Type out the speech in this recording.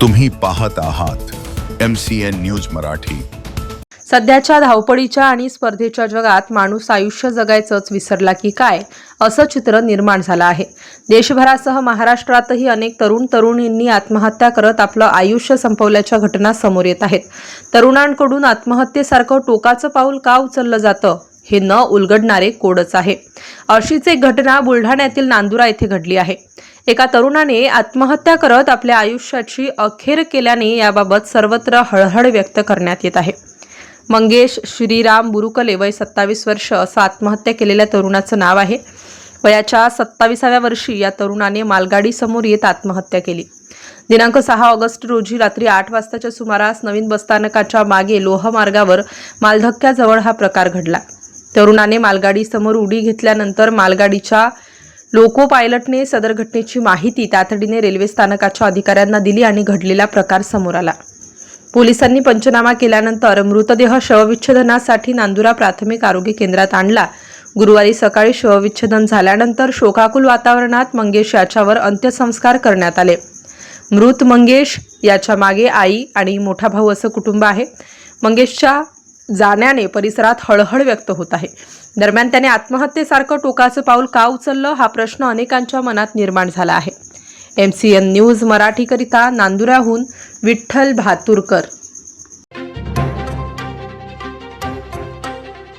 तुम्ही पाहत आहात M C N news Marathi. सध्याच्या धावपळीच्या आणि स्पर्धेच्या जगात माणूस आयुष्य जगायचंच विसरला की काय असं चित्र निर्माण झालं आहे. देशभरासह महाराष्ट्रातही अनेक तरुण तरुणींनी आत्महत्या करत आपलं आयुष्य संपवल्याच्या घटना समोर येत आहेत. तरुणांकडून आत्महत्येसारखं टोकाचं पाऊल का उचललं जातं हे न उलगडणारे कोडच आहे. अशीच एक घटना बुलढाण्यातील नांदुरा येथे घडली आहे. एका तरुणाने आत्महत्या करत आपल्या आयुष्याची अखेर केल्याने याबाबत सर्वत्र हळहळ व्यक्त करण्यात येत आहे. मंगेश श्रीराम बुरुकले वय सत्तावीस वर्ष असं आत्महत्या केलेल्या तरुणाचं नाव आहे. वयाच्या सत्ताविसाव्या वर्षी या तरुणाने मालगाडीसमोर येत आत्महत्या केली. दिनांक सहा ऑगस्ट रोजी रात्री आठ वाजताच्या सुमारास नवीन बसस्थानकाच्या मागे लोहमार्गावर मालधक्क्याजवळ हा प्रकार घडला. तरुणाने मालगाडीसमोर उडी घेतल्यानंतर मालगाडीच्या लोको पायलटने सदर घटनेची माहिती तातडीने रेल्वे स्थानकाच्या अधिकाऱ्यांना दिली आणि घडलेला प्रकार समोर आला. पोलिसांनी पंचनामा केल्यानंतर मृतदेह शवविच्छेदनासाठी नांदुरा प्राथमिक आरोग्य केंद्रात आणला. गुरुवारी सकाळी शवविच्छेदन झाल्यानंतर शोकाकुल वातावरणात मंगेश याच्यावर अंत्यसंस्कार करण्यात आले. मृत मंगेश याच्या मागे आई आणि मोठा भाऊ असं कुटुंब आहे. मंगेशच्या जाण्याने परिसरात हळहळ व्यक्त होत आहे. दरम्यान त्याने आत्महत्येसारखं टोकाचं पाऊल का उचललं हा प्रश्न अनेकांच्या मनात निर्माण झाला आहे. एम सी एन न्यूज मराठीकरिता नांदुराहून विठ्ठल भातुरकर.